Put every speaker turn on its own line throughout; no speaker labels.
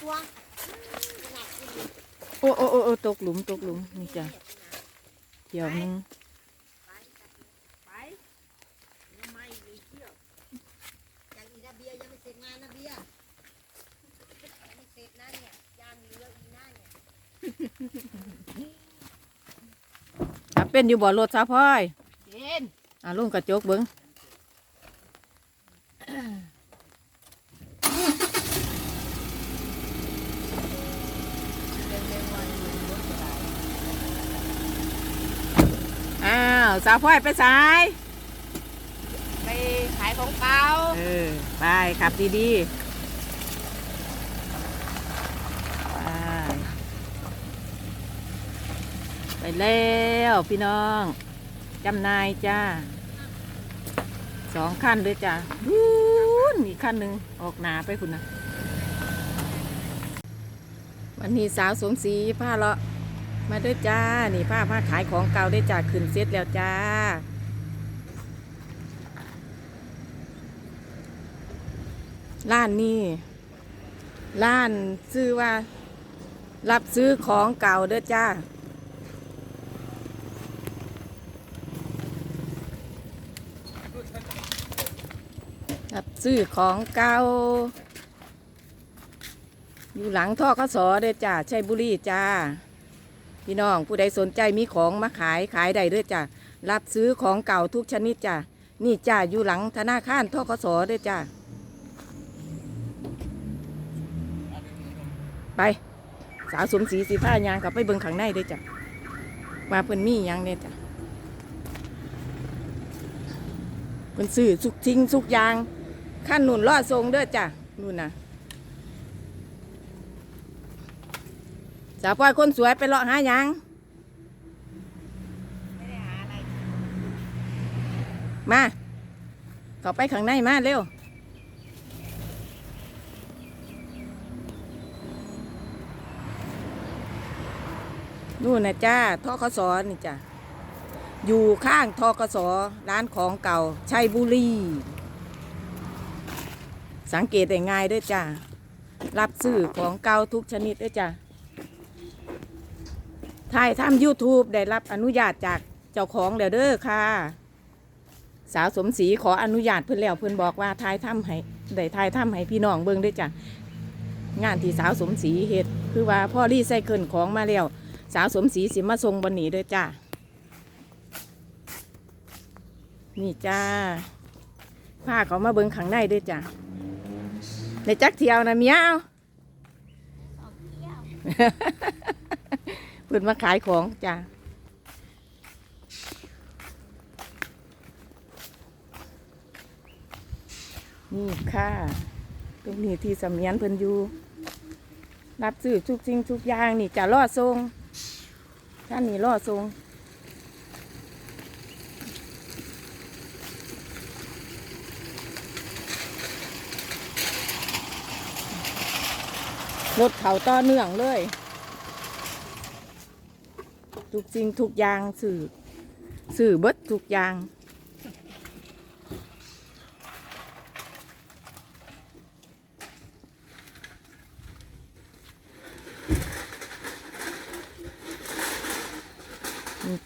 ตัวขนาดกิน
โอ้โอ้โอ้โอ้ตกหลุมตกหลุมนี่จ้ะเกี่ยวหนึง
ไปไม่มีเที่ยวอย่างอีนาเบียยังไม่เสร็จงานนะเบียยังไม่เสร็จนะเนี่ยยางเหลืออีหน้าเนี่ย
อะเป็นอยู่บ่รถสาวพลอย
เย็น
อะลุงกระจกเบิ้ง สาวพลอยไปสาย
ไปขายของเก่า
เออ ไปขับดีๆ ไป ไปแล้วพี่น้องจำนายจ้าสองขั้นเลยจ้าดูนอีกขั้นหนึ่งออกหนาไปคุณนะวันนี้สาวสวมสีผ้าเลาะ มาด้วยจ้า นี่ผ้าผ้าขายของเก่าได้จ้าขึ้นเซ็ตแล้วจ้า ร้านนี้ร้านซื้อว่า รับซื้อของเก่าเด้อจ้า รับซื้อของเก่า อยู่หลังท่อข้สอเด้อจ้าชัยบุรีจ้า พี่น้องผู้ใดสนใจมีของมาขายขายได้ด้อจ้ารับซื้อของเก่าทุกชนิดจ้านี่จ้าอยู่หลังธนาคารท่อข้สอเด้จ้าไปสาวสมศรีสีผ้ายางกลับไปเบิ่งข้างในเด้อจ้ะมาเพิ่นมียังเนี่ยจ้ะเพิ่นซื้อสุกทิ้งสุกยางขั้นหนุนลอดทรงเด้อจ้ะนู่นน่ะ สาวปอยคนสวยไปเลาะหายัง
ไม่ได้หาอะไร
มาเข้าไปข้างในมาเร็วนู่นนะจ้าทกสนี่จ้ะอยู่ข้างทกสร้านของเก่าชัยบุรี สังเกตได้ง่ายด้วยจ้ารับซื้อของเก่าทุกชนิดด้วยจ้า ถ่ายทำ YouTube ได้รับอนุญาตจากเจ้าของแล้วเด้อค่ะ สาวสมศรีขออนุญาตเพิ่อนแล้วเพิ่อนบอกว่าถ่ายทำให้ได้ถ่ายทำให้พี่น้องเบิ่งด้วยจ้ะงานที่สาวสมศรีเฮ็ดคือว่าพ่อรีไซเคิลของมาแล้วสาวสมศรีสิมาทรงบันนี้ด้วยจ้านี่จ้าผ้าเขามาเบิ้งข้างในด้วยจ้าในจักเที่ยวนะเมียว เพิ่นมาขายของจ้านี่ค่ะ ตรงนี้ที่สำเนียนเพิ่นอยู่ รับซื้อทุกสิ่งทุกอย่างนี่จะรอดทรงท่านนี่รอดทรงรถเขาต่อเนื่องเลย ทุกสิ่งทุกอย่างสื่อสื่อเบิดทุกอย่าง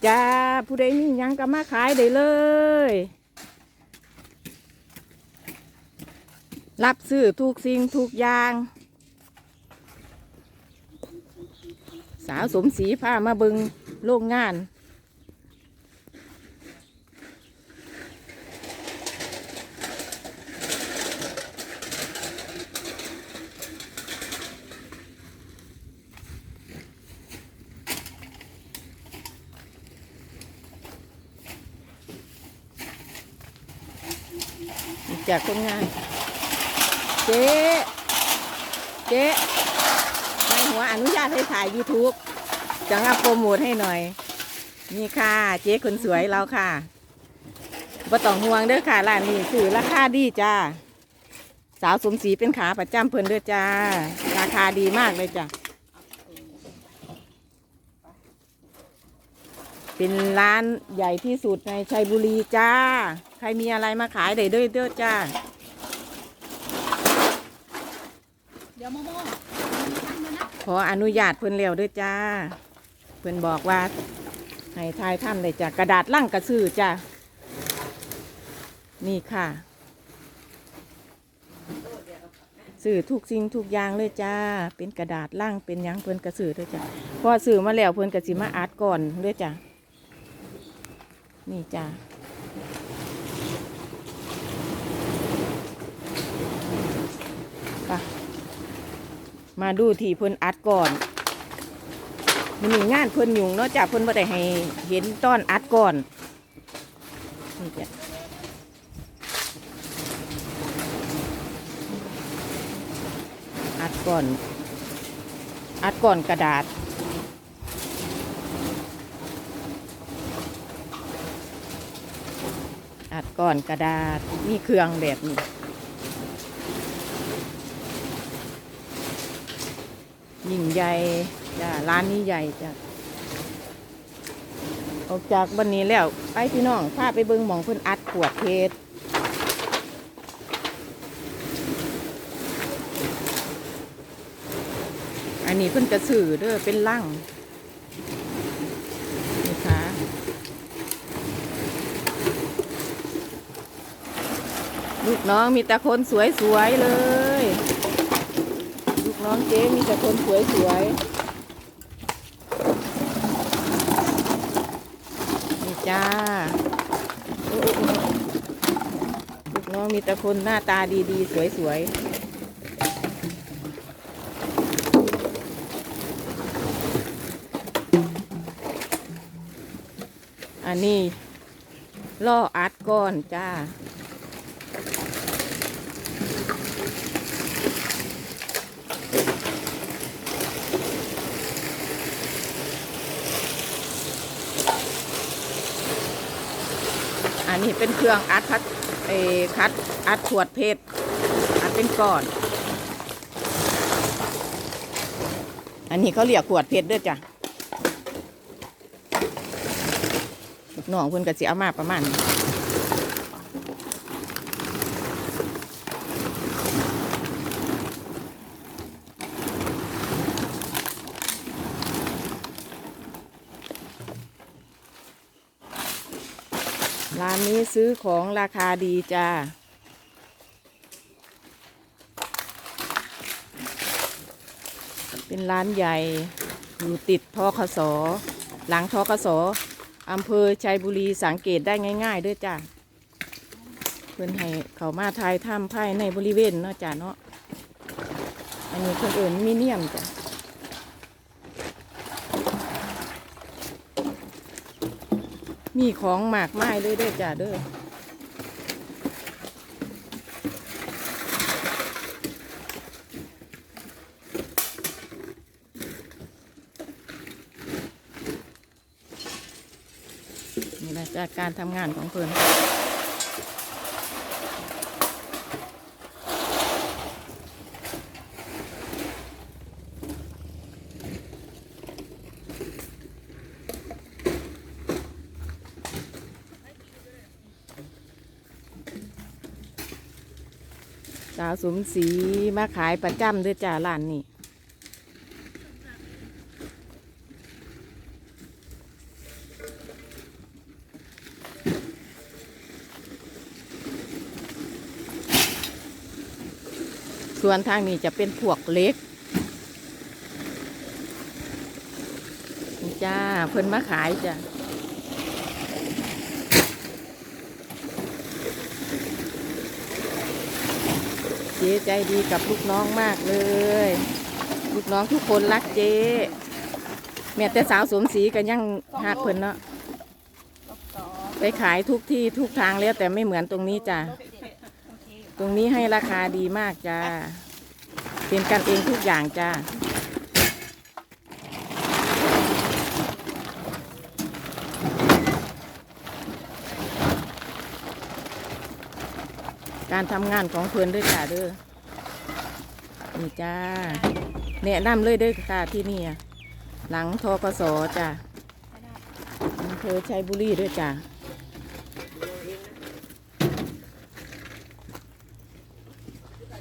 จ้าผู้ใดมียังก็มาขายได้เลย รับซื้อทุกสิ่งทุกอย่าง สาวสมศรีพามาบิง โรงงานจากคนงานเจ๊ เจ๊นายหัวอนุญาตให้ถ่าย YouTube จังเอาโปรโมทให้หน่อย นี่ค่ะ เจ๊คนสวยเราค่ะบ่ต้องห่วงเด้อค่ะร้านนี้คือราคาดีจ้า สาวสมศรีเป็นขาประจำเพิ่นเด้อจ้า ราคาดีมากเลยจ้ะเป็นร้านใหญ่ที่สุดในชัยบุรีจ้า ใครมีอะไรมาขายได้ด้วยเด้อจ้า
เดี๋ยวโมโม่นะ
ขออนุญาตเพิ่นแล้วเด้วยจ้าเพิ่นบอกว่าให้ทายท่านเลยจ้ะกระดาษลั่งกระสือจ้ะนี่ค่ะสื่อทุกสิ่งทุกอย่างเลยจ้า เป็นกระดาษลั่งเป็นยังเพิ่นกระสือด้วยจ้ะพอสื่อมาแล้วเพิ่นกระสิมาอัดก่อนด้วยจ้ะนี่จ้าไปมาดูที่เพิ่นอัดก่อน มันมีงานเพิ่นยุงเนาะจากเพิ่นบ่ได้ให้เห็นต้อนอัดก่อนนี่จ้ะอัดก่อน อัดก่อนกระดาษอัดก่อนกระดาษมีเครื่องแบบนี้ ยิ่งใหญ่จ้ะร้านนี้ใหญ่จ้ะออกจากวันนี้แล้วไปพี่น้องพาไปเบิ้งหมองเพิ่อนอัดขวดเพชรอันนี้เพิ่อนกระสือเด้อเป็นลั่งนี่คะลูกน้องมีแต่คนสวยๆเลย น้องเจ๊มีแต่คนสวยสวยๆนี่จ้าลูกน้องมีแต่คนหน้าตาดีๆ สวยๆอันนี้ล่ออัดก้อนจ้า อันนี้เป็นเครื่องอัดพัดเออคัดอัดขวดเพชรอัดเป็นก้อน อันนี้เขาเรียกขวดเพชรเด้วยจ้ะน้องเพิ่นก็สิเอามาประมาณนี้ ซื้อของราคาดีจ้า เป็นร้านใหญ่อยู่ติดทคสหลังทคสอำเภอชัยบุรีสังเกตได้ง่าย ๆ ด้วยจ้าเพื่อนให้เขามาทายถ้ำภายในบริเวณเนาะจ้าเนาะอันนี้คนอื่นมีเนียมจ้ะ มีของหมากไม้เลยเด้วยจ้าเด้อนี่แหละจากการทำงานของเพื่อน สาวสมศรีมาขายประจำเด้วยจ้าร้านนี้ส่วนทางนี้จะเป็นพวกเล็กนี่จ้าเพิ่นมาขายจ้ะ จ๊ใจดีกับลูกน้องมากเลย ลูกน้องทุกคนรักเจ๊แม่แต่สาวสวมสีกันยังหักเพิ่นเนาะไปขายทุกที่ทุกทางแล้วแต่ไม่เหมือนตรงนี้จ้ะตรงนี้ให้ราคาดีมากจ้าเป็นกันเองทุกอย่างจ้า การทำงานของเพื่อนด้วยค่ะเด้อนี่จ้าแนะนำเลยด้วยค่ะที่นี่หลังทกศจ้าอำเภอชัยบุรีด้วยจ้า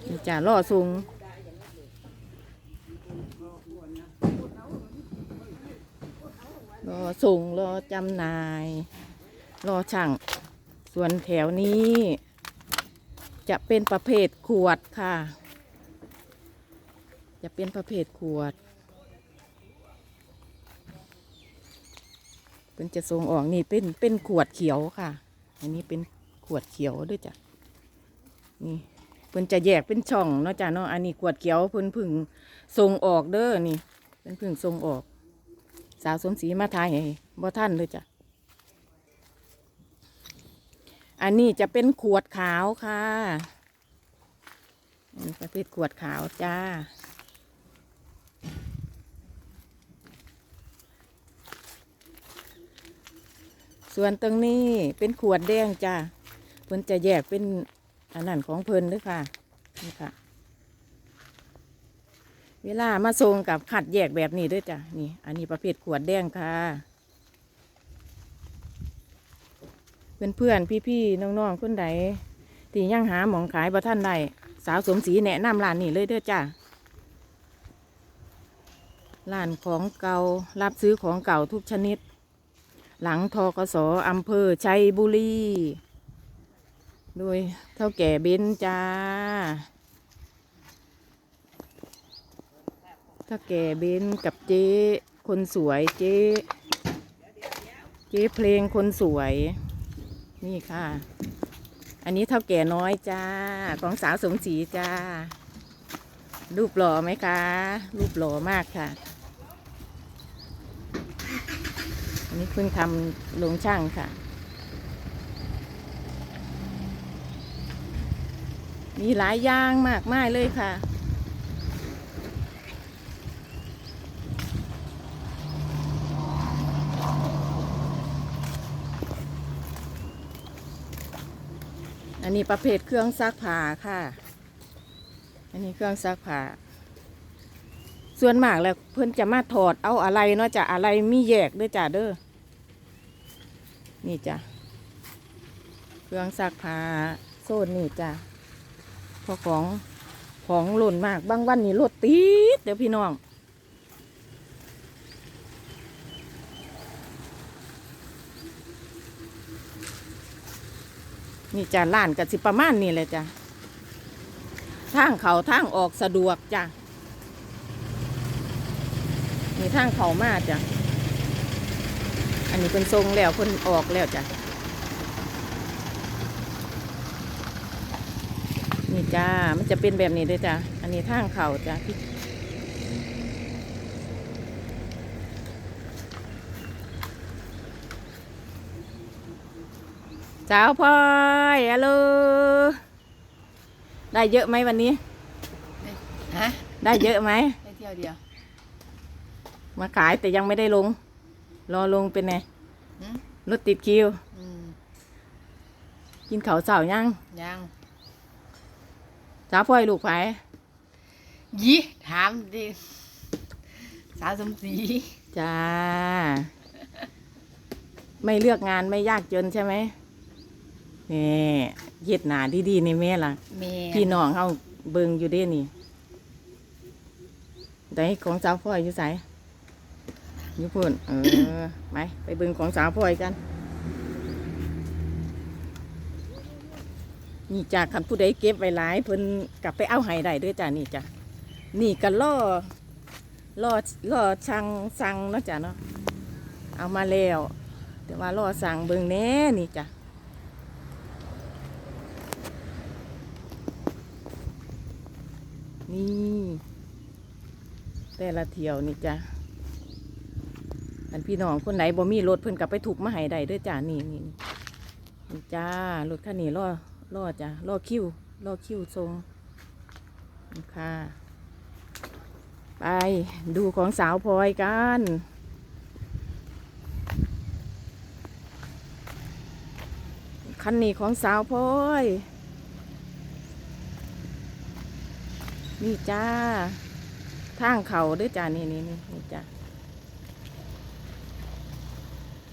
นี่จ้าล่อสูงรอส่งรอจำนาย รอช่างส่วนแถวนี้ จะเป็นประเภทขวดค่ะ จะเป็นประเภทขวดเป็นจะส่งออกนี่เป็นเป็นขวดเขียวค่ะ อันนี้เป็นขวดเขียวด้วยจ้ะนี่เพิ่นจะแยกเป็นช่องเนาะจ้ะเนาะอันนี้ขวดเขียวเพิ่นพึ่งส่งออกเด้อนี่เพิ่นเพึ่งส่งออก สาวสมศรีมาทายให้บ่ท่านเลยจ้ะ อันนี้จะเป็นขวดขาวค่ะประเภทขวดขาวจ้า ส่วนตรงนี้เป็นขวดแดงจ้าเพิ่นจะแยกเป็นอันนั้นของเพิ่นด้วยค่ะนี่ค่ะ เวลามาส่งกับขัดแยกแบบนี้ด้วยจ้ะนี่ อันนี้ประเภทขวดแดงค่ะ เพื่อนเพื่อนพี่พี่ๆน้องๆคนใดที่ยังหาหมองขายบ่ท่านใดสาวสมศรีแนะนำร้านนี้เลยเด้อจ้าร้านของเก่ารับซื้อของเก่าทุกชนิด หลังทกสอำเภอชัยบุรีโดยเท่าแก่เบนจ้าเท่าแก่เบนกับเจ๊คนสวยเจ๊เจ๊เพลงคนสวย นี่ค่ะ อันนี้เท่าแก่น้อยจ้า ของสาวสมศรีจ้า รูปหล่อไหมคะ รูปหล่อมากค่ะ อันนี้เพิ่งทำลงช่างค่ะ มีหลายอย่างมากมายเลยค่ะ อันนี้ประเภทเครื่องซักผ้าค่ะ อันนี้เครื่องซักผ้า ส่วนมากแล้วเพิ่อนจะมาถอดเอาอะไรเนาะจ้ะอะไรมีแยกด้วยจ้ะเด้อ นี่จ้ะ เครื่องซักผ้าโซนนี่จ้ะเพราะของของหล่นมาก บางวันนี่รถติดเดี๋ยวพี่น้อง นี่จ้ะร้านกับสิประมาณนี่เลยจ้ะทางเขาทางออกสะดวกจ้ะมีทางเขามาจ้ะอันนี้เป็นทรงแล้วคนออกแล้วจ้ะนี่จ้ามันจะเป็นแบบนี้เลยจ้ะอันนี้ทางเขาจ้ะ สาวพลอยฮัลโหลได้เยอะไหมวันนี้
ฮะ
ได้เยอะไหม
ได้เที่ยวเดียว
มาขายแต่ยังไม่ได้ลง รอลงเป็นไง
หืม
รถติดคิว
อืม
กินข้าวเสายัง
ยัง
สาวพลอยลูกไผ
ยี่ถามดิสาวสมศรี
จ้า ไม่เลือกงานไม่ยากจนใช่ไหม นี่เย็ดหนาดีๆนี่แม่ล่ะ
แม่
พี่น้องเขาเบิงอยู่เด้นี่ได้ของสาวพลอยอยู่ไสอยู่พุ่นเออ ไปไปเบิงของสาวพลอยกัน นี่จากคันผู้ใดเก็บไว้หลายเพิ่นกลับไปเอาให้ได้เด้วยจ้านี่จ้ะนี่ก็ล่อล่อล่อช่างสั่งเนาะจ้ะเนาะเอามาแล้ว แต่ว่าล่อสั่งเบิงแหน่นี่จ้ะ นี่ แต่ละเที่ยวนี่จ้ะอันพี่น้องคนไหนบ่มีรถเพิ่นกลับไปถูกมาให้ได้ด้วยจ้านี่นี่นี่จ้ารถคันนี้รอรอจ้ะรอคิวรอคิวทรงค่ะไปดูของสาวพลอยกันคันนี้ของสาวพลอย นี่จ้าทางเขาด้วยจ้านี่นี่นี่นี่จ้า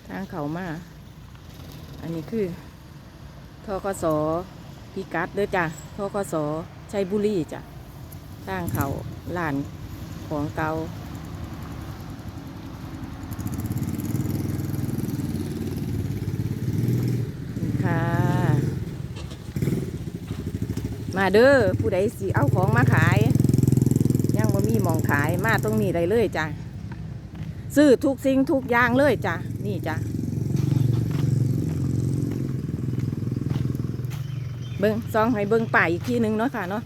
ทางเขามา อันนี้คือทคสพิกัดด้วยจ้าทคสชัยบุรีจ้าทางเขาลานของเกาค่ะ มาเด้อผู้ใดสิเอาของมาขาย มีหมองขายมาตรงนี้ได้เลยจ้ะซื้อทุกสิ่งทุกอย่างเลยจ้ะนี่จ้ะเบิ้งซองให้เบิ้งป่ายอีกทีหนึงเนาะค่ะเนาะ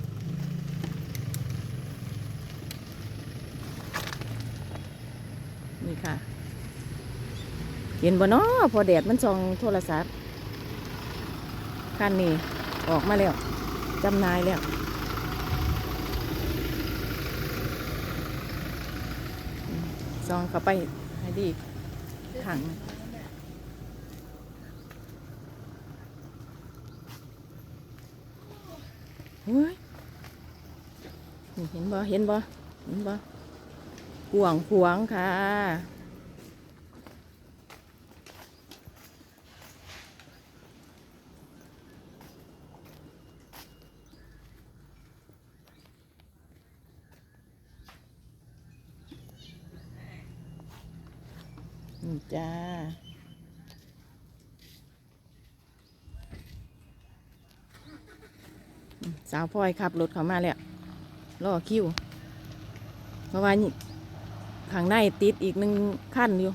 นี่ค่ะ เห็นบ่เนาะพอแดดมันส่องโทรศัพท์คันนี้ออกมาแล้วจำนายแล้ว องเข้าไปให้ดีถังเฮ้ยเห็นบ่เห็นบ่เห็นบ่ห่วงห่วงค่ะ นี่จ้า สาวพลอยขับรถเขามาแล้วรอคิวเพราะว่านี่ข้างในติดอีกหนึ่งขั้นอยู่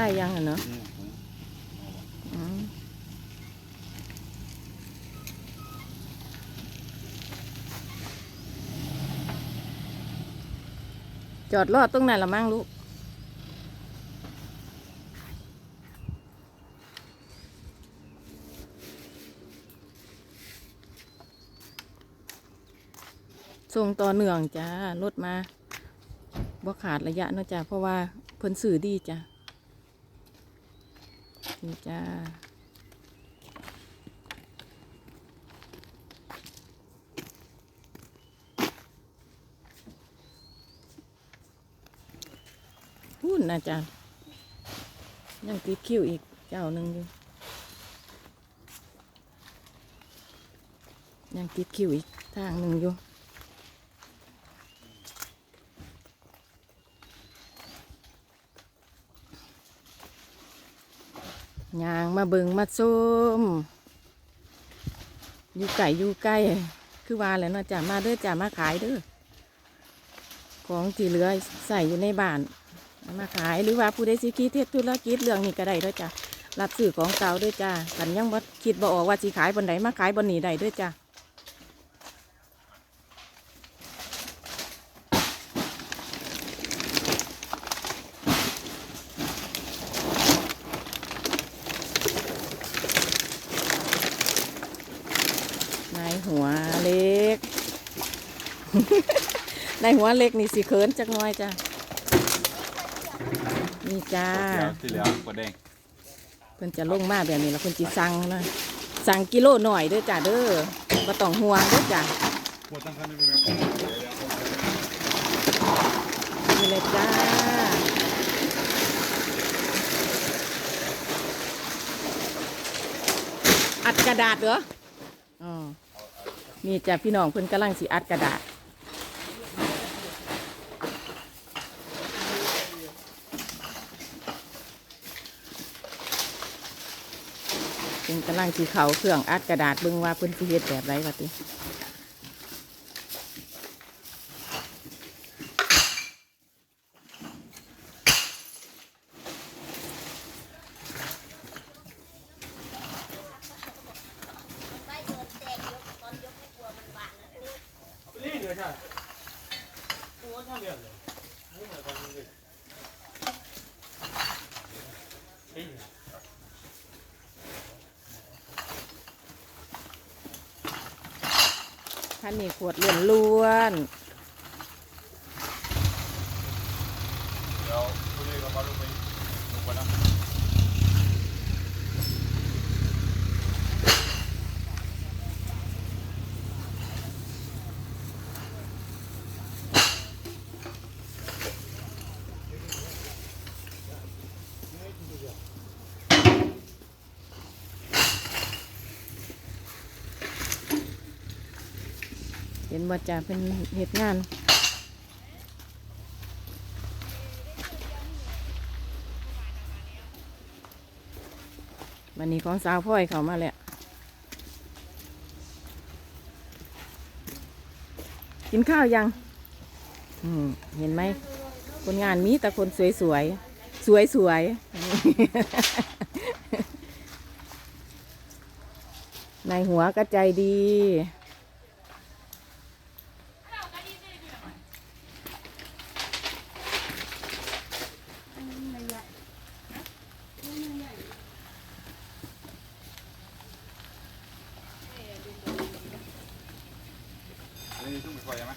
ได้ยังอะเนาะจอดรอดตรงไหนละมั่งลูก ส่งต่อเนื่องจ้ารถมาบ่ขาดระยะเนาะจ้ะเพราะว่าเพิ่นสื่อดีจ้ะีจ้าพูดนะจ๊ะยังติดคิวอีกเจ้าหนึ่งอยู่ ยังติดคิวอีกทางหนึ่งอยู่ ยางมาเบิงมาซุ่มอยู่ไก่อยู่ใกล้คือว่าแล้วเนาะจ้ะมาเด้อจ้ะมาขายเด้อของที่เหลือใส่อยู่ในบ้านมาขายหรือว่าผู้ใดสิคิดเทศธุรกิจเรื่องนี้ก็ได้ด้วยจ้ะรับซื้อของเก่าด้วยจ้ะกันยังบ่คิดบ่ออกว่าสิขายบนไหนมาขายบนนี้ได้ด้วยจ้ะนายหัวเล็ก นายหัวเล็กนี่สิเขินจักหน้อยจ้ะนี่จ้า
ที่เหลือที่เหลือกดแดง
เพิ่นจะลงมาแบบนี้แล้วเพิ่นจิสั่งนะสั่งกิโลหน่อยเด้อจ้ะเด้อบ่ต้องห่วงเด้อจ้ะ
หมดตั้งคันไม่เป็นไร
นี่เลยจ้าอัดกระดาษเหรออ๋อนี่จ้ะพี่น้องเพิ่นกำลังสิอัดกระดาษเพิ่นกำลังสิเขาเครื่องอัดกระดาษเบิ่งว่าเพิ่นสิเฮ็ดแบบไรวะติ
เคั
นนี้ขวดล้วนล้วน
เดี๋ยวคุณเอกเอามาลงไปลงไปนะ
ๆเห็ นว่าจะเป็นเหตุงานวันนี้ของสาวพ่อยเขามาแล้วกินข้าวยัง อืม เห็นไหม คนงานมีแต่คนสวยสวยๆสวยสวยๆในหัวก็ใจดี
นี่ต้องไปคอยไหม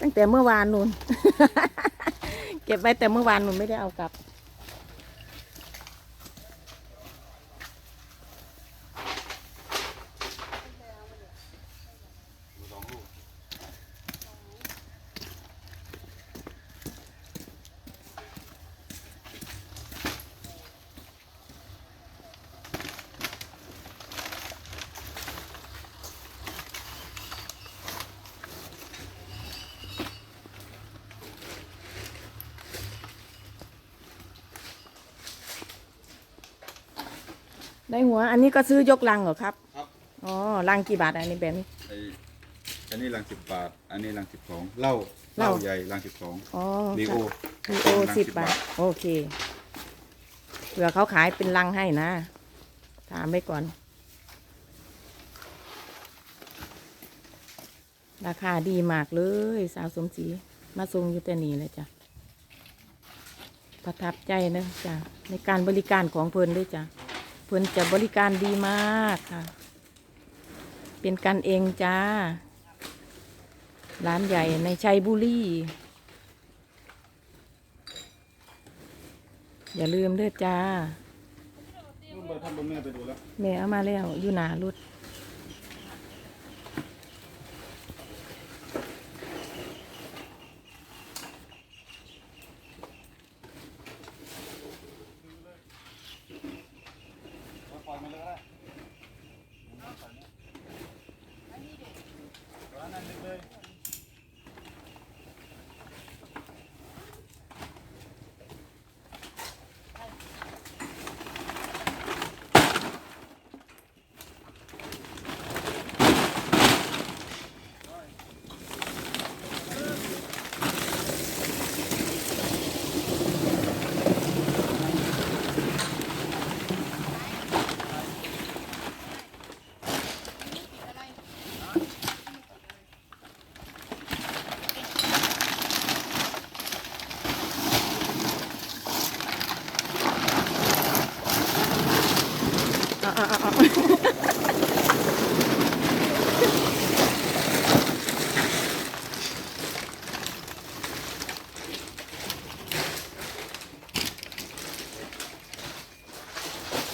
ตั้ง แต่เมื่อวานนู่น เก็บไว้แต่เมื่อวานนู่นไม่ได้เอากลับ
อั
นนี้ก็ซื้อยกลังเหรอครับ
ครับ
อ๋อลังกี่บาทอันนี้แบบนี้
ไออันนี้ลังสิบบาท อันนี้ลังสิบสองเหล้าเห
เหล้า
ล้าใหญ่ลังสิบสอง
อ๋อ
ลีโอ
ลีโอ
ลัง
สิบ
10
บาท
บาท
โอเคเผื่อเขาขายเป็นลังให้นะ ถามไปก่อน ราคาดีมากเลย สาวสมศรีมาทรงอยู่แต่นี่เลยจ้ะประทับใจนะจ้ะในการบริการของเพิ่นด้วยจ้ะ เพิ่นจะบริการดีมากค่ะ เป็นกันเองจ้า ร้านใหญ่ในชัยบุรีอย่าลืมเด้อจ้า
นู่นไปท่านบนแม่ไปดูแล้ว
แม่เอามาแล้วอยู่หนารถ
ปล่อยมันเลยก็ได้ร้านนั้นเลย
เอาเอาเอาเอา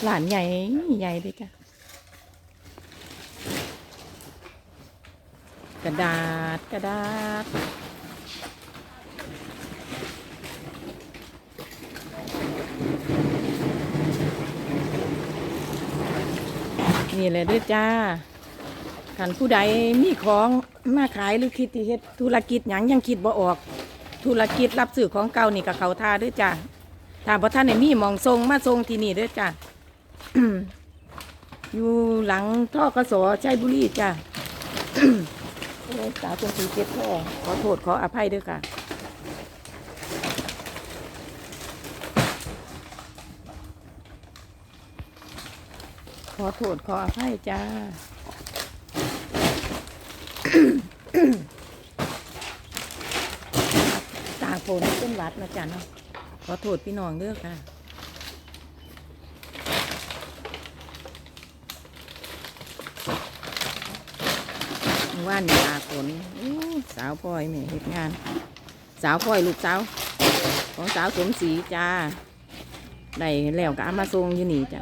หลานใหญ่ใหญ่เลยจ้ะกระดาษกระดาษนี่แหละด้วยจ้าขันผู้ใดมีของมาขายหรือคิดที่เฮ็ดธุรกิจหยังยังคิดบ่ออก ธุรกิจรับซื้อของเก่านี่กับเขาท่าด้วยจ้าถ้าพระท่านไหนมีมองทรงมาทรงที่นี่ด้วยจ้า อยู่หลังท่อกระสอชัยบุรีจ้าสาวจนสีเจ็บท่อขอโทษขออภัยด้วยค่ะขอโทษขออภัยจ้าตาฝนเป็นวัดนะจ๊ะเนาะขอโทษพี่น้องเด้อค่ะ ข เมื่อ ว่านนาฝนสาวพ่อยแม่เห็ดงาน สาวพ่อยลูกสาว ของสาวสมศรีจ้าได้แล้วก็เอามาทรงอยู่นี่จ้ะ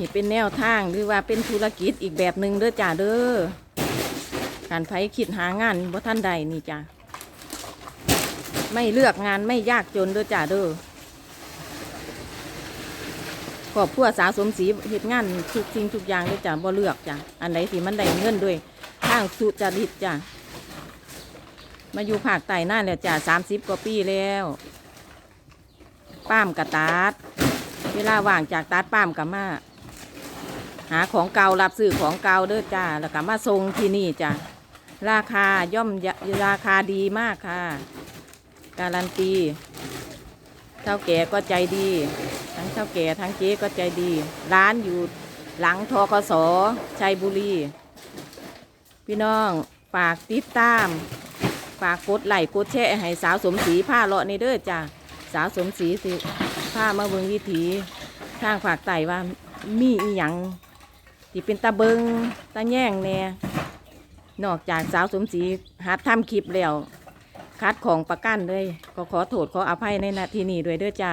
นี่เป็นแนวทางหรือว่าเป็นธุรกิจอีกแบบหนึ่งเด้อจ้าเด้อการไผคิดหางานบ่ท่านใดนี่จ้ะไม่เลือกงานไม่ยากจนเด้อจ้าเด้อครอบครัวสาสมศรีเฮ็ดงานทุกสิ่งทุกอย่างเด้อจ้ะบ่เลือกจ้ะอันไหนที่มันได้เงินด้วยทางสุจริตจ้ะมาอยู่ภาคใต้นานแล้วจ้ะสามสิบกว่าปีแล้ว ป้ามกระตาด เวลาว่างจากตัดป้ามกับมา หาของเก่ารับซื้อของเก่าเด้อจ้า แล้วก็มาส่งที่นี่จ้ะราคาย่อมราคาดีมากค่ะ การันตีเท่าแก่ก็ใจดี ทั้งเท่าแก่ทั้งเจ๊ก็ใจดี ร้านอยู่หลังทกสชัยบุรี พี่น้องฝากติดตาม ฝากกดไลค์กดแชร์ให้สาวสมศรีผ้าเลาะในเด้อจ้าสาวสมศรีสิผ้ามาเบิงวิถีทางฝากไต่ว่ามีอีหยัง ที่เป็นตาเบิงตาแย่งแน่นอกจากสาวสมศรีหัดทำคลิปแล้วคัดของประกันเลยก็ขอโทษขออภัยในนาทีนี้ด้วยเด้อจ้า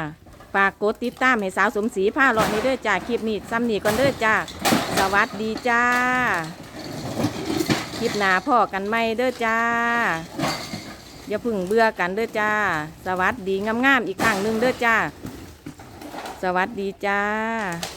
ฝากกดติดตามให้สาวสมศรีผ้าหลอดนี้เด้อจ้าคลิปนี้ซ้ำนี่ก่อนเด้อจ้าสวัสดีจ้า คลิปหน้าพ่อกันไหมเด้อจ้า อย่าพึ่งเบื่อกันเด้อจ้า สวัสดีงามๆอีกครั้งหนึ่งเด้อจ้า สวัสดีจ้า